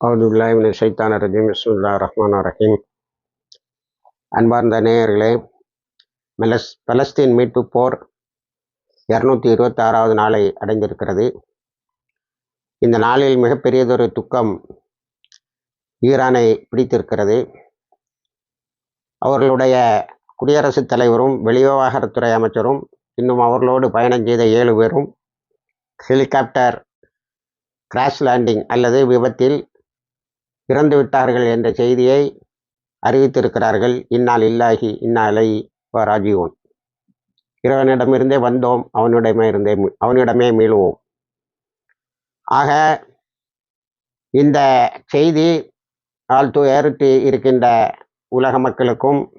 அவுதுல்லாஹிமின் சைத்தான ரஜீம். பிஸ்மில்லா ரஹ்மான் ரஹீம். அன்பார்ந்த நேயர்களே Meles Palestine மீட்பு போர் இரநூத்தி இருபத்தாறாவது நாளை அடைந்திருக்கிறது. இந்த நாளில் மிகப்பெரியதொரு துக்கம் ஈரானை பிடித்திருக்கிறது. அவர்களுடைய குடியரசுத் தலைவரும் வெளிவிவகாரத்துறை அமைச்சரும் இன்னும் அவர்களோடு பயணம் செய்த ஏழு பேரும் ஹெலிகாப்டர் கிராஷ் லேண்டிங் அல்லது விபத்தில் இறந்து விட்டார்கள் என்ற செய்தியை அறிவித்திருக்கிறார்கள். இன்னால் இல்லாகி இன்னாலை ராஜீவன் இறைவனிடமிருந்தே வந்தோம் அவனிடமே இருந்தே மீ- அவனிடமே மீளுவோம். ஆக இந்த செய்தி ஆழ்த்து ஏறிட்டு இருக்கின்ற உலக மக்களுக்கும்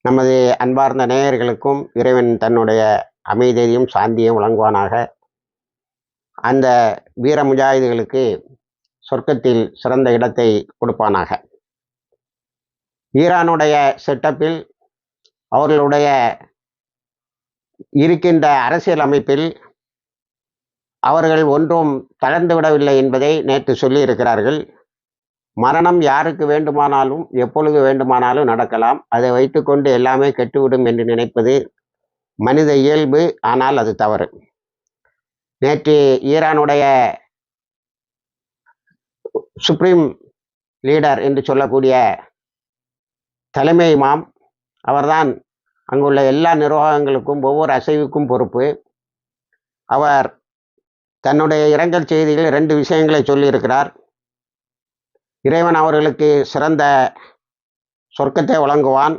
நமது அன்பார்ந்த நேயர்களுக்கும் இறைவன் தன்னுடைய அமைதியையும் சாந்தியையும் வழங்குவானாக. அந்த வீர முஜாஹிதுகளுக்கு சொர்க்கத்தில் சிறந்த இடத்தை கொடுப்பானாக. ஈரானுடைய செட்டப்பில் அவர்களுடைய இருக்கின்ற அரசியல் அமைப்பில் அவர்கள் ஒன்றும் தளர்ந்து விடவில்லை என்பதை நேற்று சொல்லியிருக்கிறார்கள். மரணம் யாருக்கு வேண்டுமானாலும் எப்பொழுது வேண்டுமானாலும் நடக்கலாம். அதை வைத்துக்கொண்டு எல்லாமே கெட்டுவிடும் என்று நினைப்பது மனித இயல்பு ஆனால் அது தவறு. நேற்று ஈரானுடைய சுப்ரீம் லீடர் என்று சொல்லக்கூடிய தலைமை இமாம். அவர்தான் அங்குள்ள எல்லா நிர்வாகங்களுக்கும் ஒவ்வொரு அசைவுக்கும் பொறுப்பு. அவர் தன்னுடைய இரங்கல் செய்தியில் ரெண்டு விஷயங்களை சொல்லியிருக்கிறார். இறைவன் அவர்களுக்கு சிறந்த சொர்க்கத்தை வழங்குவான்.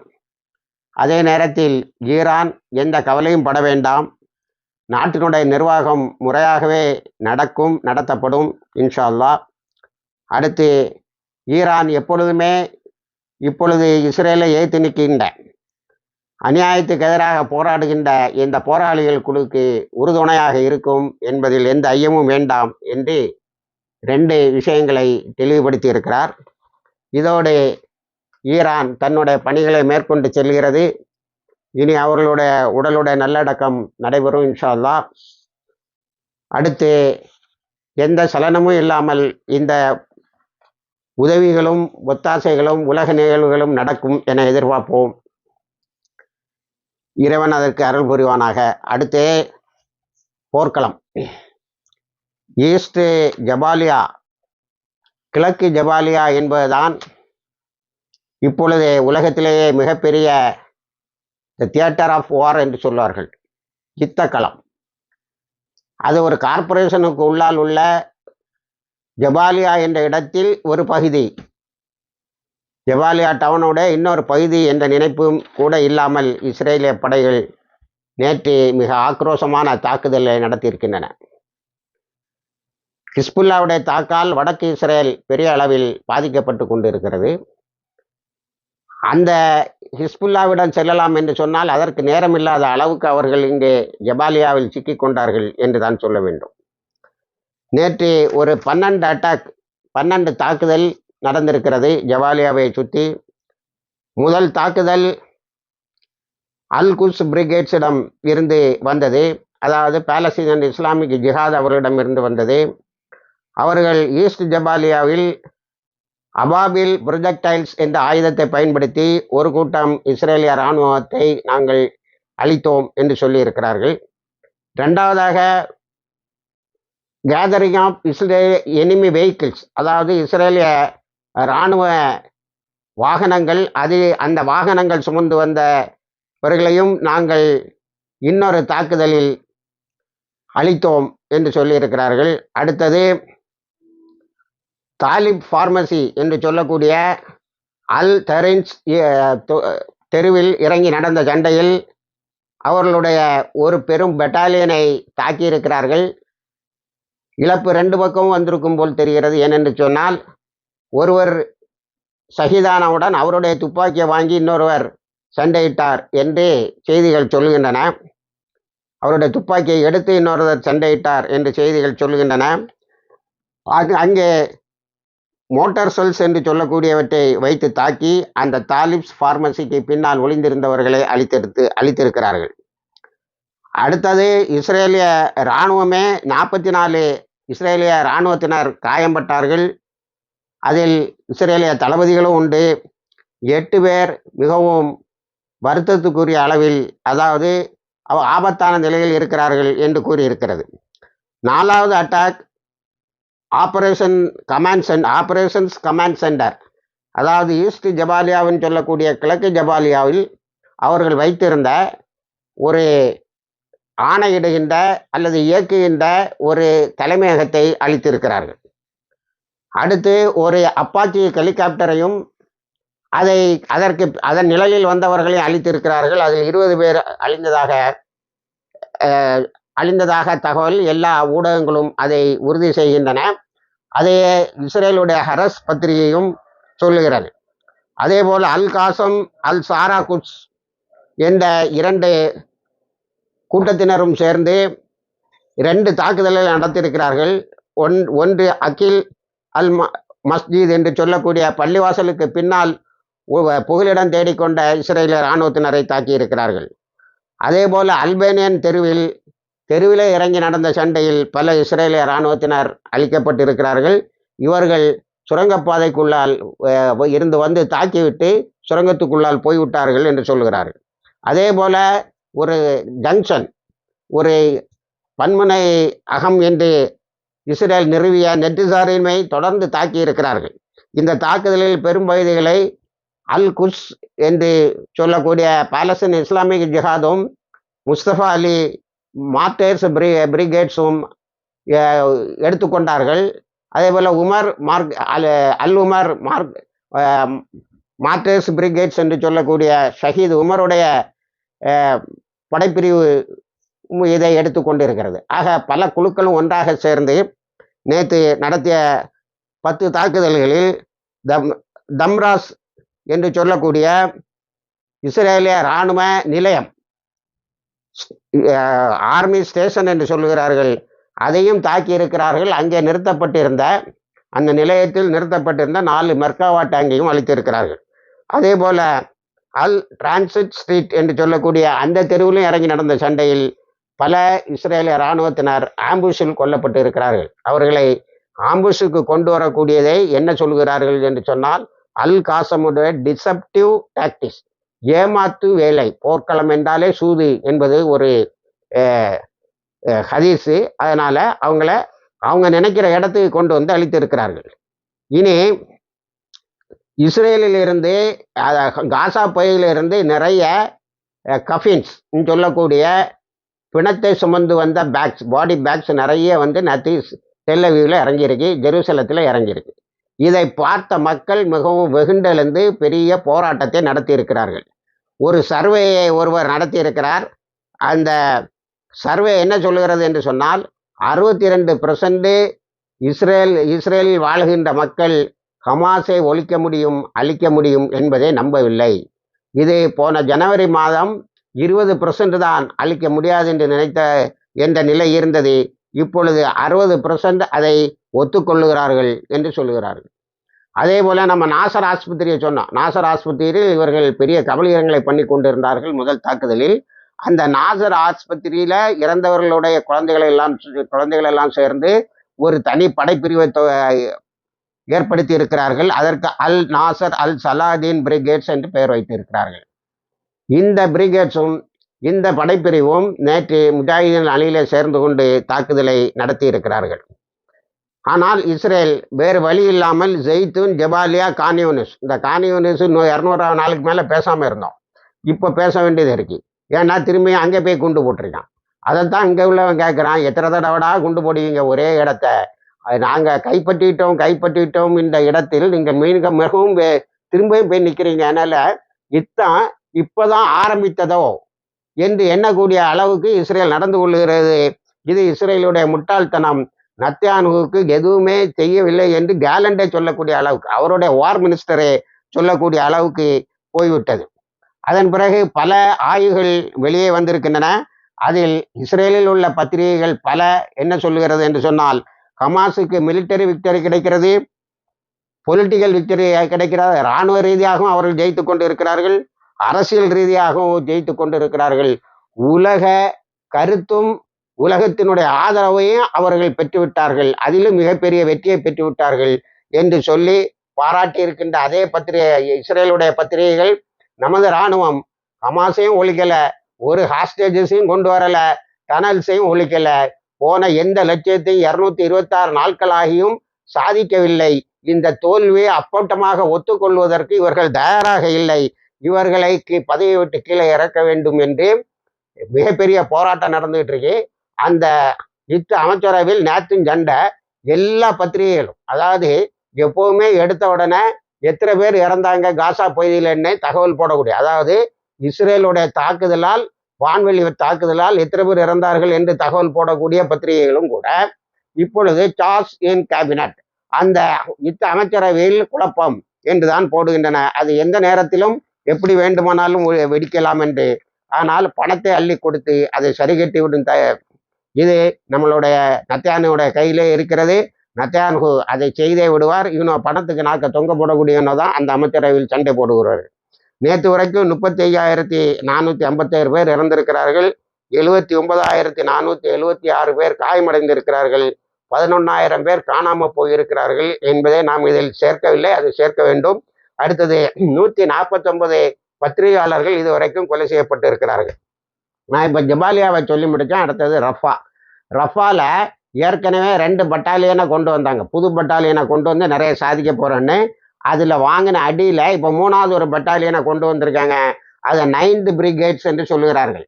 அதே நேரத்தில் ஈரான் எந்த கவலையும் பட வேண்டாம். நாட்டினுடைய நிர்வாகம் முறையாகவே நடக்கும் நடத்தப்படும் இன்ஷா அல்லாஹ். அடுத்து ஈரான் எப்பொழுதுமே இப்பொழுது இஸ்ரேலை ஏற்று நிற்கின்ற அநியாயத்துக்கு எதிராக போராடுகின்ற இந்த போராளிகள் குழுக்கு உறுதுணையாக இருக்கும் என்பதில் எந்த ஐயமும் வேண்டாம் என்று ரெண்டு விஷயங்களை தெளிவுபடுத்தி இருக்கிறார் இதோடு ஈரான் தன்னுடைய பணிகளை மேற்கொண்டு செல்கிறது. இனி அவர்களுடைய உடலுடைய நல்லடக்கம் நடைபெறும் இன்ஷால்லா அடுத்து எந்த சலனமும் இல்லாமல் இந்த உதவிகளும் ஒத்தாசைகளும் உலக நிகழ்வுகளும் நடக்கும் என எதிர்பார்ப்போம். இறைவன் அதற்கு அருள் புரிவானாக. அடுத்து போர்க்களம். East Jabalia. கிழக்கு ஜபாலியா என்பதுதான் இப்பொழுது உலகத்திலேயே மிகப்பெரிய தியேட்டர் ஆஃப் வார் என்று சொல்வார்கள். யுத்த களம் அது ஒரு கார்ப்பரேஷனுக்கு உள்ளால் உள்ள ஜபாலியா என்ற இடத்தில் ஒரு பகுதி. ஜபாலியா டவுனோட இன்னொரு பகுதி என்ற நினைப்பும் கூட இல்லாமல் இஸ்ரேலிய படைகள் நேற்று மிக ஆக்ரோஷமான தாக்குதலை நடத்தியிருக்கின்றன. ஹிஸ்புல்லாவுடைய தாக்கால் வடக்கு இஸ்ரேல் பெரிய அளவில் பாதிக்கப்பட்டு கொண்டிருக்கிறது. அந்த ஹிஸ்புல்லாவிடம் செல்லலாம் என்று சொன்னால் அதற்கு நேரமில்லாத அளவுக்கு அவர்கள் இங்கே ஜபாலியாவில் சிக்கிக்கொண்டார்கள் என்று தான் சொல்ல வேண்டும். நேற்று ஒரு பன்னெண்டு அட்டாக் பன்னெண்டு தாக்குதல் நடந்திருக்கிறது ஜவாலியாவை சுற்றி முதல் தாக்குதல் அல்குஸ் பிரிகேட்ஸிடம் இருந்து வந்தது. அதாவது பாலஸ்தீன் இஸ்லாமிக் ஜிஹாத் அவர்களிடம் இருந்து வந்தது. அவர்கள் ஈஸ்ட் ஜபாலியாவில் அபாபில் ப்ரொஜெக்டைல்ஸ் என்ற ஆயுதத்தை பயன்படுத்தி ஒரு கூட்டம் இஸ்ரேலிய இராணுவத்தை நாங்கள் அளித்தோம் என்று சொல்லியிருக்கிறார்கள். ரெண்டாவதாக கேதரிங் ஆஃப் இஸ்ரே எனிமி வெஹிக்கிள்ஸ் அதாவது இஸ்ரேலிய இராணுவ வாகனங்கள் அது அந்த வாகனங்கள் சுமந்து வந்தவர்களையும் நாங்கள் இன்னொரு தாக்குதலில் அளித்தோம் என்று சொல்லியிருக்கிறார்கள். அடுத்தது தாலிப் ஃபார்மசி என்று சொல்லக்கூடிய அல் தரின்ஸ் தெருவில் இறங்கி நடந்த சண்டையில் அவர்களுடைய ஒரு பெரும் பெட்டாலியனை தாக்கியிருக்கிறார்கள். இழப்பு ரெண்டு பக்கமும் வந்திருக்கும் போல் தெரிகிறது. ஏனென்று சொன்னால் ஒருவர் சகிதானவுடன் அவருடைய துப்பாக்கியை வாங்கி இன்னொருவர் சண்டையிட்டார் என்று செய்திகள் சொல்லுகின்றன அவருடைய துப்பாக்கியை எடுத்து இன்னொருவர் சண்டையிட்டார் என்று செய்திகள் சொல்லுகின்றன அது அங்கே மோட்டார் செல்ஸ் என்று சொல்லக்கூடியவற்றை வைத்து தாக்கி அந்த தாலிப்ஸ் ஃபார்மசிக்கு பின்னால் ஒளிந்திருந்தவர்களை அழித்தெடுத்து அழித்திருக்கிறார்கள். அடுத்தது இஸ்ரேலிய இராணுவமே நாற்பத்தி நாலு இஸ்ரேலிய இராணுவத்தினர் காயம்பட்டார்கள். அதில் இஸ்ரேலிய தளபதிகளும் உண்டு. எட்டு பேர் மிகவும் வருத்தத்துக்குரிய அளவில் அதாவது ஆபத்தான நிலையில் இருக்கிறார்கள் என்று கூறியிருக்கிறது. நாலாவது attack operation command send operations command centre. அதாவது ஈஸ்ட் ஜபாலியாவின் சொல்லக்கூடிய கிழக்கு ஜபாலியாவில் அவர்கள் வைத்திருந்த ஒரு ஆணையிடுகின்ற அல்லது இயக்குகின்ற ஒரு தலைமையகத்தை அளித்திருக்கிறார்கள். அடுத்து ஒரு அப்பாச்சி ஹெலிகாப்டரையும் அதை அதற்கு அதன் நிலையில் வந்தவர்களையும் அழித்திருக்கிறார்கள் அதில் இருபது பேர் அழிந்ததாக அழிந்ததாக தகவல் எல்லா ஊடகங்களும் அதை உறுதி செய்கின்றன. அதையே இஸ்ரேலுடைய ஹரஸ் பத்திரிகையும் சொல்லுகிறது. அதே போல் அல் காசம் அல் சாரா குட்ஸ் என்ற இரண்டு கூட்டத்தினரும் சேர்ந்து ரெண்டு தாக்குதல்களை நடத்தியிருக்கிறார்கள். ஒன் ஒன்று அகில் அல் ம மஸ்ஜித் என்று சொல்லக்கூடிய பள்ளிவாசலுக்கு பின்னால் புகலிடம் தேடிக்கொண்ட இஸ்ரேலிய இராணுவத்தினரை தாக்கியிருக்கிறார்கள். அதே போல் அல்பேனியன் தெருவில் தெருவிலே இறங்கி நடந்த சண்டையில் பல இஸ்ரேலிய இராணுவத்தினர் அழிக்கப்பட்டிருக்கிறார்கள். இவர்கள் சுரங்கப்பாதைக்குள்ளால் இருந்து வந்து தாக்கிவிட்டு சுரங்கத்துக்குள்ளால் போய்விட்டார்கள் என்று சொல்கிறார்கள். அதே போல ஒரு ஜங்ஷன் ஒரு பன்முனை அகம் என்று இஸ்ரேல் நிறுவிய நெட்டிசாரின்மை தொடர்ந்து தாக்கி இருக்கிறார்கள். இந்த தாக்குதலில் பெரும் பகுதிகளை அல் குஸ் என்று சொல்லக்கூடிய பாலஸ்தீன் இஸ்லாமிக் ஜிஹாதும் முஸ்தபா அலி மார்டேர்ஸ் பிரி பிரிகேட்ஸும் எடுத்துக்கொண்டார்கள் அதே போல் Umar mark Al Al Umar மார்க் மாட்டேர்ஸ் மார்டேர்ஸ் பிரிகேட்ஸ் என்று சொல்லக்கூடிய ஷஹீத் உமருடைய படைப்பிரிவு படைப்பிரிவு எடுத்து கொண்டு இருக்கிறது ஆக பல குழுக்களும் ஒன்றாக சேர்ந்து நேற்று நடத்திய பத்து தாக்குதல்களில் தம் தம்ராஸ் என்று சொல்லக்கூடிய இஸ்ரேலிய இராணுவ நிலையம் ஆர்மி ஸ்டேஷன் என்று சொல்லுகிறார்கள் அதையும் தாக்கி இருக்கிறார்கள். அங்கே நிறுத்தப்பட்டிருந்த அந்த நிலையத்தில் நிறுத்தப்பட்டிருந்த நாலு மெர்காவா டேங்கையும் அளித்திருக்கிறார்கள் அதே போல அல் டிரான்சிட் ஸ்ட்ரீட் என்று சொல்லக்கூடிய அந்த தெருவிலும் இறங்கி நடந்த சண்டையில் பல இஸ்ரேலிய இராணுவத்தினர் ஆம்புஷில் கொல்லப்பட்டு இருக்கிறார்கள் அவர்களை ஆம்புஷுக்கு கொண்டு வரக்கூடியதை என்ன சொல்கிறார்கள் என்று சொன்னால் அல் காசமுடைய டிசப்டிவ் டாக்டிக்ஸ் ஏமாத்து வேலை போர்க்களம் என்றாலே சூது என்பது ஒரு ஹதீஸு. அதனால் அவங்கள அவங்க நினைக்கிற இடத்துக்கு கொண்டு வந்து அழித்திருக்கிறார்கள். இனி இஸ்ரேலில் இருந்து காசா பகுதியிலிருந்து நிறைய கஃபின்ஸ் சொல்லக்கூடிய பிணத்தை சுமந்து வந்த பேக்ஸ் பாடி பேக்ஸ் நிறைய வந்து நத்தி டெல்லவியில் இறங்கியிருக்கு ஜெருசலத்தில் இறங்கியிருக்கு. இதை பார்த்த மக்கள் மிகவும் வெகுண்டெழுந்து பெரிய போராட்டத்தை நடத்தியிருக்கிறார்கள். ஒரு சர்வேயை ஒருவர் நடத்தியிருக்கிறார். அந்த சர்வே என்ன சொல்லுகிறது என்று சொன்னால் அறுபத்தி ரெண்டு இஸ்ரேல் இஸ்ரேலில் வாழ்கின்ற மக்கள் ஹமாஸை ஒழிக்க முடியும் அழிக்க முடியும் என்பதை நம்பவில்லை. இது போன ஜனவரி மாதம் இருபது தான் அழிக்க முடியாது என்று நினைத்த என்ற நிலை இருந்தது. இப்பொழுது அறுபது அதை ஒத்துக்கொள்ளுகிறார்கள் என்று சொல்லுகிறார்கள் அதே போல நம்ம நாசர் ஆஸ்பத்திரியை சொன்னோம். நாசர் ஆஸ்பத்திரியில் இவர்கள் பெரிய கபலீகரங்களை பண்ணி கொண்டிருந்தார்கள் முதல் தாக்குதலில். அந்த நாசர் ஆஸ்பத்திரியில இறந்தவர்களுடைய குழந்தைகளை எல்லாம் குழந்தைகள் எல்லாம் சேர்ந்து ஒரு தனி படைப்பிரிவை ஏற்படுத்தி இருக்கிறார்கள் அதற்கு Al Nasser Al Salahuddin Brigades என்று பெயர் வைத்திருக்கிறார்கள். இந்த பிரிகேட்ஸும் இந்த படைப்பிரிவும் நேற்று முஜாஹிதீன் அணியிலே சேர்ந்து கொண்டு தாக்குதலை நடத்தி இருக்கிறார்கள் ஆனால் இஸ்ரேல் வேறு வழி இல்லாமல் ஜெய்தூன் ஜபாலியா கான்யூனிஸ் இந்த கான்யூனிஸ் இன்னும் இரநூறாவது நாளுக்கு மேலே பேசாமல் இருந்தோம். இப்போ பேச வேண்டியது இருக்கு. ஏன்னா திரும்பி அங்கே போய் குண்டு போட்டிருக்கான். அதைத்தான் இங்கே உள்ளவன் கேட்குறான் எத்தனை தடவைடா குண்டு போடுவீங்க? ஒரே இடத்த அது நாங்கள் கைப்பற்றிட்டோம் கைப்பற்றிட்டோம் இந்த இடத்தில். நீங்கள் மீன்க மிகவும் திரும்பவும் போய் நிற்கிறீங்க அதனால் யுத்தம் இப்போதான் ஆரம்பித்ததோ என்று எண்ணக்கூடிய அளவுக்கு இஸ்ரேல் நடந்து கொள்கிறது. இது இஸ்ரேலுடைய முட்டாள்தனம். நத்தியானுவுக்கு எதுவுமே செய்யவில்லை என்று கேலண்டே சொல்லக்கூடிய அளவுக்கு அவருடைய வார் மினிஸ்டரே சொல்லக்கூடிய அளவுக்கு போய்விட்டது. அதன் பிறகு பல ஆய்வுகள் வெளியே வந்திருக்கின்றன. அதில் இஸ்ரேலில் உள்ள பத்திரிகைகள் பல என்ன சொல்லுகிறது என்று சொன்னால் ஹமாஸுக்கு மிலிட்டரி விக்டரி கிடைக்கிறது. பொலிட்டிக்கல் விக்டரி கிடைக்கிறது. இராணுவ ரீதியாகவும் அவர்கள் ஜெயித்து கொண்டு இருக்கிறார்கள் அரசியல் ரீதியாகவும் ஜெயித்து கொண்டு இருக்கிறார்கள் உலக கருத்தும் உலகத்தினுடைய ஆதரவையும் அவர்கள் பெற்றுவிட்டார்கள். அதிலும் மிகப்பெரிய வெற்றியை பெற்றுவிட்டார்கள் என்று சொல்லி பாராட்டி இருக்கின்ற அதே பத்திரிகை இஸ்ரேலுடைய பத்திரிகைகள் நமது இராணுவம் ஹமாஸையும் ஒழிக்கல. ஒரு ஹாஸ்டேஜஸையும் கொண்டு வரல. டனல்ஸையும் ஒழிக்கல. போன எந்த லட்சியத்தையும் இருநூத்தி இருபத்தாறு நாட்களாகியும் சாதிக்கவில்லை. இந்த தோல்வியை அப்பட்டமாக ஒத்துக்கொள்வதற்கு இவர்கள் தயாராக இல்லை. இவர்களை கீ- பதவியை விட்டு கீழே இறக்க வேண்டும் என்று மிகப்பெரிய போராட்டம் நடந்துகிட்டு இருக்கு. அந்த யுத்த அமைச்சரவையில் நேற்றும் சண்டை எல்லா பத்திரிகைகளும் அதாவது எப்பவுமே எடுத்த உடனே எத்தனை பேர் இறந்தாங்க காசா பகுதியிலன்னு தகவல் போடக்கூடிய அதாவது இஸ்ரேலுடைய தாக்குதலால் வான்வெளி தாக்குதலால் எத்தனை பேர் இறந்தார்கள் என்று தகவல் போடக்கூடிய பத்திரிகைகளும் கூட இப்பொழுது சார்ஸ் இன் கேபினட் அந்த யுத்த அமைச்சரவையில் குழப்பம் என்றுதான் போடுகின்றன. அது எந்த நேரத்திலும் எப்படி வேண்டுமானாலும் வெடிக்கலாம் என்று. ஆனால் பணத்தை அள்ளி கொடுத்து அதை சரிகட்டி விடும் த இது நம்மளுடைய நத்தியானுடைய கையிலே இருக்கிறது. நத்தியான்கு அதை செய்தே விடுவார். இவனோ பணத்துக்கு நாக்க தொங்க போடக்கூடியவனோ தான் அந்த அமைச்சரவையில் சண்டை போடுகிறார் நேற்று வரைக்கும் முப்பத்தி ஐயாயிரத்தி நானூற்றி ஐம்பத்தேழு பேர் இறந்திருக்கிறார்கள். எழுபத்தி ஒன்பதாயிரத்தி நானூற்றி எழுபத்தி ஆறு பேர் காயமடைந்திருக்கிறார்கள். பதினொன்னாயிரம் பேர் காணாமல் போயிருக்கிறார்கள் என்பதை நாம் இதில் சேர்க்கவில்லை அது சேர்க்க வேண்டும். அடுத்தது நூற்றி நாற்பத்தொன்பது பத்திரிகையாளர்கள் இதுவரைக்கும் கொலை செய்யப்பட்டு இருக்கிறார்கள் நான் இப்போ ஜபாலியாவை சொல்லி முடித்தேன் அடுத்தது ரஃபா. ரஃபால ஏற்கனவே ரெண்டு பட்டாலியனை கொண்டு வந்தாங்க. புது பட்டாலியனை கொண்டு வந்து நிறைய சாதிக்க போகிறேன்னு அதில் வாங்கின அடியில் இப்போ மூணாவது ஒரு பட்டாலியனை கொண்டு வந்திருக்காங்க. அதை நைன்த் பிரிகேட்ஸ் என்று சொல்லுகிறார்கள்.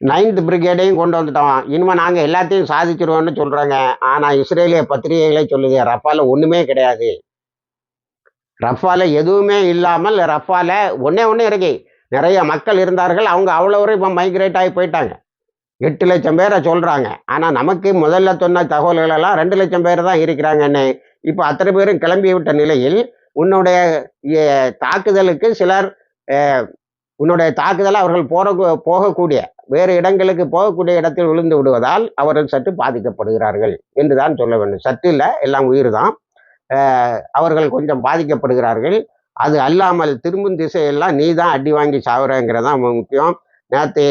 நைன்த் பிரிகேடையும் கொண்டு வந்துட்டோம். இனிமேல் நாங்கள் எல்லாத்தையும் சாதிச்சிருவோம்னு சொல்கிறாங்க ஆனால் இஸ்ரேலிய பத்திரிகைகளே சொல்லுது ரஃபால ஒன்றுமே கிடையாது. ரஃபால எதுவுமே இல்லாமல் ரஃபால ஒன்றே ஒன்றே இருக்கு. நிறைய மக்கள் இருந்தார்கள். அவங்க அவ்வளோ வரை இப்போ மைக்ரேட் ஆகி போயிட்டாங்க. எட்டு லட்சம் பேரை சொல்கிறாங்க ஆனால் நமக்கு முதல்ல சொன்ன தகவல்களெல்லாம் ரெண்டு லட்சம் பேர் தான் இருக்கிறாங்கன்னு இப்போ அத்தனை பேரும் கிளம்பி விட்ட நிலையில் உன்னுடைய தாக்குதலுக்கு சிலர் உன்னுடைய தாக்குதலை அவர்கள் போற போகக்கூடிய வேறு இடங்களுக்கு போகக்கூடிய இடத்தில் விழுந்து விடுவதால் அவர்கள் சற்று பாதிக்கப்படுகிறார்கள் என்று தான் சொல்ல வேண்டும். சற்று இல்லை எல்லாம் உயிர் தான் அவர்கள் கொஞ்சம் பாதிக்கப்படுகிறார்கள். அது அல்லாமல் திரும்பும் திசையெல்லாம் நீ தான் அடி வாங்கி சாவுறங்கிறது தான் முக்கியம். நேற்று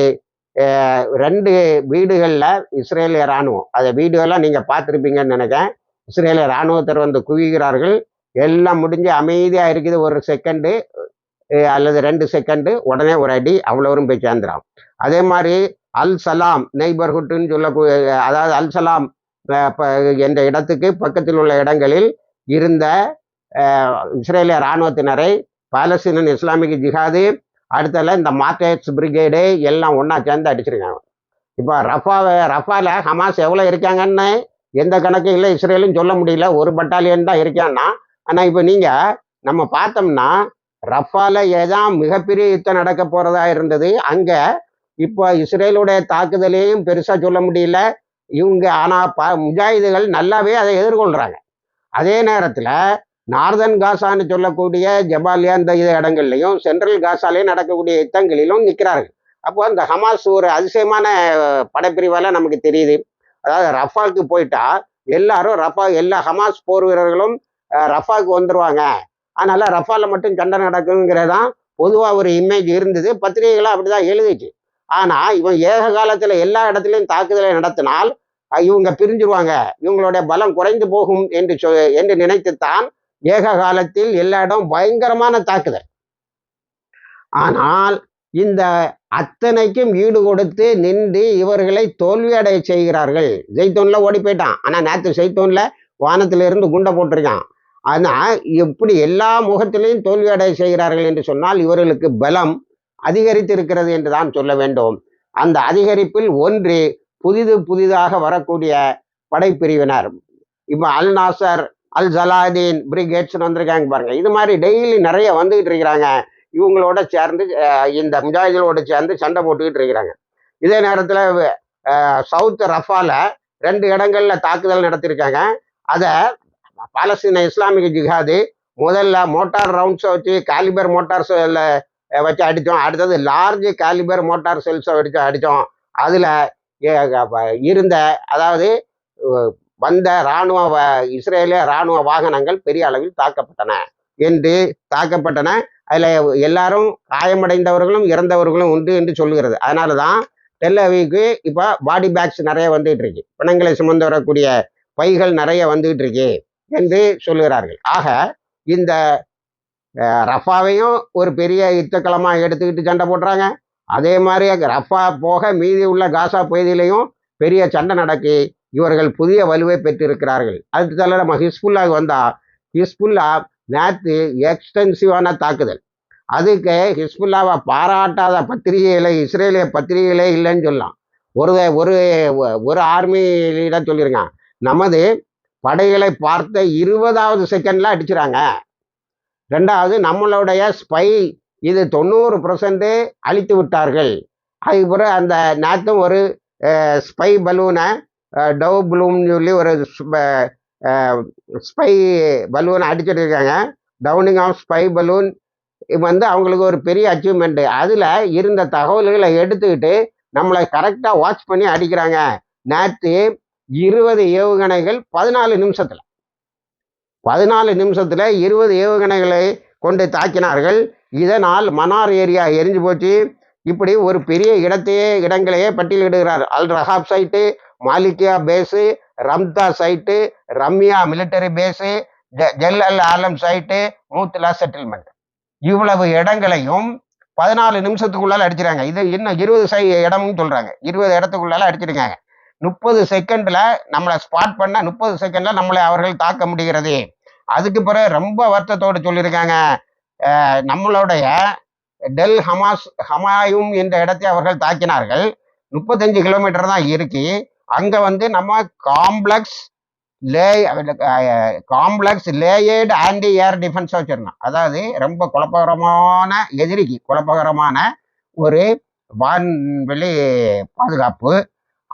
ரெண்டு வீடுகளில் இஸ்ரேலிய இராணுவம் அதை வீடியோலாம் நீங்கள் பார்த்துருப்பீங்கன்னு நினைக்கிறேன். இஸ்ரேலிய இராணுவத்தர் வந்து குவிகிறார்கள். எல்லாம் முடிஞ்சு அமைதியாக இருக்குது. ஒரு செகண்டு அல்லது ரெண்டு செகண்டு உடனே ஒரு அடி அவ்வளோரும் போய் சேர்ந்துடும் அதே மாதிரி அல் சலாம் நெய்பர்ஹுட்டுன்னு சொல்லக்கூடிய அதாவது அல் சலாம் என்ற இடத்துக்கு பக்கத்தில் உள்ள இடங்களில் இருந்த இஸ்ரேலிய இராணுவத்தினரை பாலஸ்தீனன் இஸ்லாமிக் ஜிஹாது அடுத்தல இந்த மார்க்கெட்ஸ் பிரிகேடு எல்லாம் ஒன்றா சேர்ந்து அடிச்சிருக்காங்க. இப்போ ரஃபாவை ரஃபாவில் ஹமாஸ் எவ்வளோ இருக்காங்கன்னு எந்த கணக்கும் இல்லை இஸ்ரேலும் சொல்ல முடியல. ஒரு பட்டாலியன் தான் இருக்கான்னா ஆனால் இப்போ நீங்கள் நம்ம பார்த்தோம்னா ரஃபால ஏதான் மிகப்பெரிய யுத்தம் நடக்க போகிறதா இருந்தது. அங்கே இப்போ இஸ்ரேலுடைய தாக்குதலையும் பெருசாக சொல்ல முடியல. இவங்க ஆனால் ப முஜாஹிதுகள் நல்லாவே அதை எதிர்கொள்கிறாங்க அதே நேரத்தில் நார்தன் காசான்னு சொல்லக்கூடிய ஜபாலியா இந்த இது இடங்கள்லையும் சென்ட்ரல் காசாலையும் நடக்கக்கூடிய யுத்தங்களிலும் நிற்கிறார்கள் அப்போ அந்த ஹமாஸ் ஒரு அதிசயமான படைப்பிரிவால் நமக்கு தெரியுது. அதாவது ரஃபாக்கு போயிட்டா எல்லாரும் ரஃபா எல்லா ஹமாஸ் போர் வீரர்களும் ரஃபாக்கு வந்துருவாங்க. அதனால ரஃபால மட்டும் சண்டை நடக்குங்கிறதான் பொதுவாக ஒரு இமேஜ் இருந்தது. பத்திரிகைகளாக அப்படிதான் எழுதிச்சு ஆனால் இவன் ஏக காலத்தில் எல்லா இடத்துலையும் தாக்குதலை நடத்தினால் இவங்க பிரிஞ்சிருவாங்க. இவங்களுடைய பலம் குறைந்து போகும் என்று சொ என்று நினைத்துத்தான் ஏக காலத்தில் எல்லா இடம் பயங்கரமான தாக்குதல். ஆனால் இந்த அத்தனைக்கும் ஈடு கொடுத்து நின்று இவர்களை தோல்வியடைய செய்கிறார்கள். ஜெய்தோன்ல ஓடி போயிட்டான். ஆனா நேற்று ஜெய்தோன்ல வானத்திலிருந்து இருந்து குண்டை போட்டிருக்கான். ஆனா எப்படி எல்லா முகத்திலையும் தோல்வியடைய செய்கிறார்கள் என்று சொன்னால் இவர்களுக்கு பலம் அதிகரித்து இருக்கிறது என்று தான் சொல்ல வேண்டும். அந்த அதிகரிப்பில் ஒன்று புதிது புதிதாக வரக்கூடிய படைப்பிரிவினர். இப்போ அல் நாசர் அல் ஜலாதீன் பிரிகேட்ஸ் வந்திருக்காங்க பாருங்க. இது மாதிரி டெய்லி நிறைய வந்துகிட்டு இருக்கிறாங்க. இவங்களோட சேர்ந்து இந்த முஜாஹிதோட சேர்ந்து சண்டை போட்டுக்கிட்டு இருக்கிறாங்க. இதே நேரத்தில் சவுத் ரஃபால ரெண்டு இடங்களில் தாக்குதல் நடத்தியிருக்காங்க அதை பாலஸ்தீன இஸ்லாமிக ஜிஹாது முதல்ல மோட்டார் ரவுண்ட்ஸை வச்சு காலிபர் மோட்டார் செல்ல வச்சு அடித்தோம். அடுத்தது லார்ஜ் காலிபர் மோட்டார் செல்ஸை வச்சு அடித்தோம். அதில் இருந்த அதாவது வந்த இராணுவ வ- இஸ்ரேலிய இராணுவ வாகனங்கள் பெரிய அளவில் தாக்கப்பட்டன. என்று தாக்கப்பட்டன. அதில் எல்லாரும் காயமடைந்தவர்களும் இறந்தவர்களும் உண்டு என்று சொல்லுகிறது. அதனால தான் டெல்லவிக்கு இப்போ பாடி பேக்ஸ் நிறைய வந்துகிட்டு இருக்கு பிணங்களை சுமந்து வரக்கூடிய பைகள் நிறைய வந்துகிட்டு இருக்கு என்று சொல்லுகிறார்கள். ஆக இந்த ரஃபாவையும் ஒரு பெரிய யுத்தக்களமாக எடுத்துக்கிட்டு சண்டை போடுறாங்க. அதே மாதிரி ரஃபா போக மீதி உள்ள காசா பகுதியிலையும் பெரிய சண்டை நடக்கி. இவர்கள் புதிய வலுவை பெற்றிருக்கிறார்கள். அதுக்கு தவிர நம்ம ஹிஸ்புல்லா வந்தால் ஹிஸ்புல்லா நேற்று எக்ஸ்டென்சிவான தாக்குதல். அதுக்கு ஹிஸ்புல்லாவை பாராட்டாத பத்திரிகைகளை இஸ்ரேலிய பத்திரிகைகளே இல்லைன்னு சொல்லலாம் ஒரு ஒரு ஒரு ஆர்மி லீடர் சொல்லியிருக்கான். நமது படைகளை பார்த்த இருபதாவது செகண்ட்ல அடிச்சுறாங்க. ரெண்டாவது நம்மளுடைய ஸ்பை இது தொண்ணூறு பர்சன்ட்டு அழித்து விட்டார்கள். அதுக்கப்புறம் பிறகு அந்த நேற்றும் ஒரு ஸ்பை பலூனை டவ் ப்ளூம்னு சொல்லி ஒரு ஸ்பை பலூனை அடிச்சிட்டு இருக்காங்க. டவுனிங் ஆஃப் ஸ்பை பலூன் வந்து அவங்களுக்கு ஒரு பெரிய அச்சீவ்மெண்ட்டு அதில் இருந்த தகவல்களை எடுத்துக்கிட்டு நம்மளை கரெக்டாக வாட்ச் பண்ணி அடிக்கிறாங்க. நேற்று இருபது ஏவுகணைகள் பதினாலு நிமிஷத்தில். பதினாலு நிமிஷத்தில் இருபது ஏவுகணைகளை கொண்டு தாக்கினார்கள். இதனால் மன்னார் ஏரியா எரிஞ்சு போச்சு. இப்படி ஒரு பெரிய இடத்தையே இடங்களையே பட்டியலிடுகிறார். Al Rahab site Malikiya base Ramta site Ramya military base ஜ- ஜெல் அல் ஆலம் சைட்டு மூத்துலா செட்டில்மெண்ட் இவ்வளவு இடங்களையும் பதினாலு நிமிஷத்துக்குள்ளால அடிச்சிருக்காங்க. இது இன்னும் இருபது சை இடமும் சொல்றாங்க. இருபது இடத்துக்குள்ளால அடிச்சிருக்காங்க. முப்பது செகண்ட்ல நம்மளை ஸ்பாட் பண்ண முப்பது செகண்ட்ல நம்மளை அவர்கள் தாக்க முடிகிறது. அதுக்கு பிறகு ரொம்ப வருத்தத்தோடு சொல்லியிருக்காங்க. நம்மளுடைய டெல் ஹமாஸ் ஹமாயும் என்ற இடத்தை அவர்கள் தாக்கினார்கள். முப்பத்தஞ்சு கிலோமீட்டர் தான் இருக்கு. அங்க வந்து நம்ம காம்ப்ளெக்ஸ் லே complex layered anti air defence வச்சிருந்தோம். அதாவது ரொம்ப குழப்பகரமான எதிரிக்கு குழப்பகரமான ஒரு வான்வெளி பாதுகாப்பு.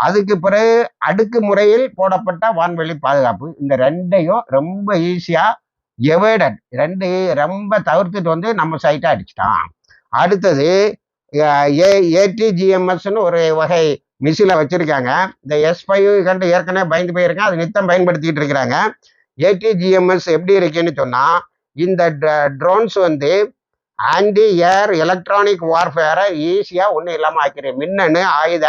அதுக்கு பிறகு அடுக்கு முறையில் போடப்பட்ட வான்வெளி பாதுகாப்பு. இந்த ரெண்டையும் ரொம்ப ஈஸியாக எவேடட் ரெண்டு ரொம்ப தவிர்த்துட்டு வந்து நம்ம சைட்டை அடிச்சிட்டான். அடுத்தது ஏடிஜிஎம்எஸ்ன்னு ஒரு வகை மிஷினில் வச்சிருக்காங்க. இந்த எஸ் ஃபைவ் கண்டு ஏற்கனவே பயந்து போயிருக்கேன். அது நித்தம் பயன்படுத்திட்டு இருக்கிறாங்க. ஏடிஜிஎம்எஸ் எப்படி இருக்குன்னு சொன்னால் இந்த ட்ரோன்ஸ் வந்து ஆன்டி ஏர் எலக்ட்ரானிக் வார்ஃபேரை ஈஸியாக ஒன்றும் இல்லாமல் ஆக்கிடு மின்னணு ஆயுத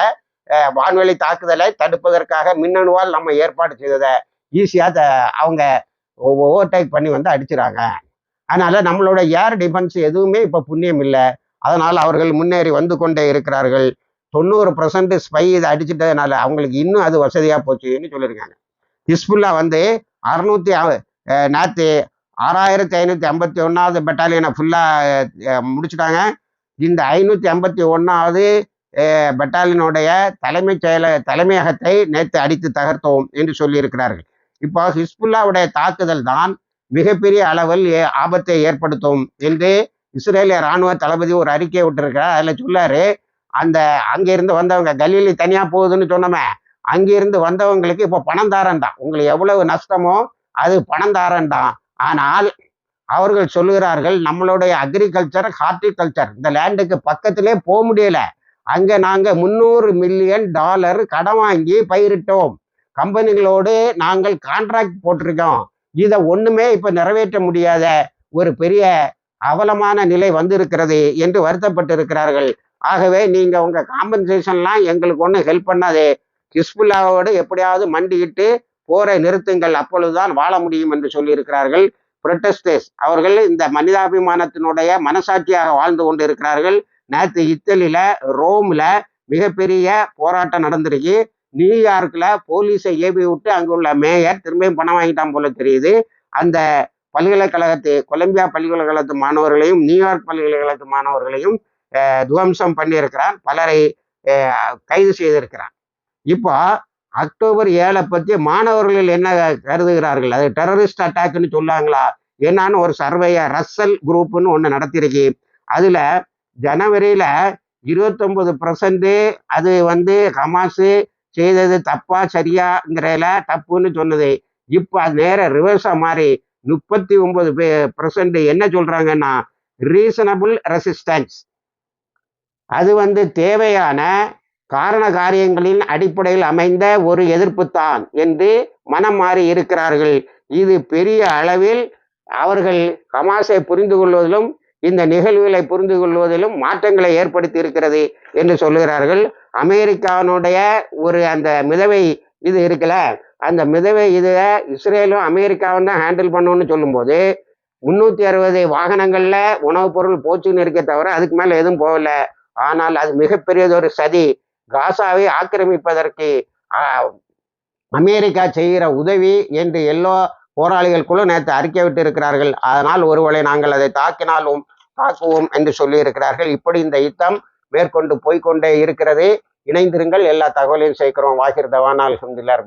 வான்வெளி தாக்குதலை தடுப்பதற்காக மின்னணுவால் நம்ம ஏற்பாடு செய்ததை ஈஸியாக அவங்க ஓவர்டேக் பண்ணி வந்து அடிச்சிறாங்க. அதனால் நம்மளோட ஏர் டிஃபென்ஸ் எதுவுமே இப்போ புண்ணியம் இல்லை. அதனால் அவர்கள் முன்னேறி வந்து கொண்டே இருக்கிறார்கள். தொண்ணூறு பர்சன்ட் ஸ்பை இதை அடிச்சிட்டதுனால அவங்களுக்கு இன்னும் அது வசதியாக போச்சுன்னு சொல்லியிருக்காங்க. ஹிஸ்புல்லா வந்து அறுநூத்தி நேற்று ஆறாயிரத்தி ஐநூற்றி ஐம்பத்தி ஒன்றாவது பெட்டாலியனை ஃபுல்லாக முடிச்சுட்டாங்க. இந்த ஐநூற்றி ஐம்பத்தி ஒன்றாவது பெட்டாலியனுடைய தலைமைச் செயல தலைமையகத்தை நேற்று அடித்து தகர்த்தோம் என்று சொல்லியிருக்கிறார்கள். இப்போ ஹிஸ்புல்லாவுடைய தாக்குதல் தான் மிகப்பெரிய அளவில் ஏ- ஆபத்தை ஏற்படுத்தும் என்று இஸ்ரேலிய ராணுவ தளபதி ஒரு அறிக்கையை விட்டுருக்கிறார். அதில் சொல்லாரு அந்த அங்கிருந்து வந்தவங்க கலீலி தனியாக போகுதுன்னு சொன்னோமே அங்கிருந்து வந்தவங்களுக்கு இப்போ பணம் தாரன் தான். உங்களுக்கு எவ்வளவு நஷ்டமோ அது பணம் தாரன் தான். ஆனால் அவர்கள் சொல்லுகிறார்கள் நம்மளுடைய அக்ரிகல்ச்சர் ஹார்டிகல்ச்சர் இந்த லேண்டுக்கு பக்கத்திலே போக முடியல. அங்கே நாங்கள் முந்நூறு மில்லியன் டாலர் கடன் வாங்கி பயிரிட்டோம். கம்பெனிகளோடு நாங்கள் கான்ட்ராக்ட் போட்டிருக்கோம். இதை ஒன்றுமே இப்போ நிறைவேற்ற முடியாத ஒரு பெரிய அவலமான நிலை வந்திருக்கிறது என்று வருத்தப்பட்டு இருக்கிறார்கள் ஆகவே நீங்க உங்க காம்பன்சேஷன்லாம் எங்களுக்கு ஒன்றும் ஹெல்ப் பண்ணாதே. ஹிஸ்புல்லாவோடு எப்படியாவது மண்டியிட்டு போரை நிறுத்துங்கள். அப்பொழுதுதான் வாழ முடியும் என்று சொல்லியிருக்கிறார்கள். புரொட்டஸ்டர்ஸ் அவர்கள் இந்த மனிதாபிமானத்தினுடைய மனசாட்சியாக வாழ்ந்து கொண்டு இருக்கிறார்கள் நேற்று இத்தலியில் ரோம்ல மிகப்பெரிய போராட்டம் நடந்திருக்கு. நியூயார்க்ல போலீஸை ஏவி விட்டு அங்குள்ள மேயர் திரும்பியும் பணம் வாங்கிட்டான் போல தெரியுது. அந்த பல்கலைக்கழகத்து கொலம்பியா பல்கலைக்கழகத்து மாணவர்களையும் நியூயார்க் பல்கலைக்கழகத்து மாணவர்களையும் துவம்சம் பண்ணியிருக்கிறான் பலரை கைது செய்திருக்கிறான். இப்போ அக்டோபர் ஏழை பற்றி மாணவர்கள் என்ன கருதுகிறார்கள்? அது டெரரிஸ்ட் அட்டாக்னு சொல்லாங்களா என்னான்னு ஒரு சர்வேயை ரஸ்ஸல் குரூப்னு ஒன்று நடத்திருக்கு. அதில் ஜனவரியில் இருபத்தொன்பது பர்சன்ட்டு அது வந்து ஹமாஸு செய்தது தப்பா சரியாங்கிறதுல தப்புன்னு சொன்னது. இப்போ அது நேர ரிவர்ஸாக மாறி முப்பத்தி ஒன்பது பர்சன்ட் என்ன சொல்கிறாங்கன்னா ரீசனபிள் ரெசிஸ்டன்ஸ் அது வந்து தேவையான காரண காரியங்களின் அடிப்படையில் அமைந்த ஒரு எதிர்ப்புத்தான் என்று மனம் மாறி இருக்கிறார்கள். இது பெரிய அளவில் அவர்கள் ஹமாஸை புரிந்து கொள்வதிலும் இந்த நிகழ்வுகளை புரிந்து கொள்வதிலும் மாற்றங்களை ஏற்படுத்தி இருக்கிறது என்று சொல்லுகிறார்கள். அமெரிக்காவினுடைய ஒரு அந்த மிதவை இது இருக்குல்ல அந்த மிதவை இதை இஸ்ரேலும் அமெரிக்காவும் தான் ஹேண்டில் பண்ணணும்னு சொல்லும்போது முந்நூற்றி அறுபது வாகனங்களில் உணவுப் பொருள் போச்சுன்னு இருக்கே தவிர அதுக்கு மேலே எதுவும் போகலை. ஆனால் அது மிகப்பெரியதொரு சதி. காசாவை ஆக்கிரமிப்பதற்கு அமெரிக்கா செய்கிற உதவி என்று எல்லோ போராளிகள் குழு நேற்று அறிக்கை விட்டு இருக்கிறார்கள் அதனால் ஒருவேளை நாங்கள் அதை தாக்கினாலும் தாக்குவோம் என்று சொல்லியிருக்கிறார்கள். இப்படி இந்த யுத்தம் மேற்கொண்டு போய்க்கொண்டே இருக்கிறது. இணைந்திருங்கள். எல்லா தகவலையும் சேர்க்கிறோம் வாகிர் தவானா. அல்ஹம்துலில்லாஹ்.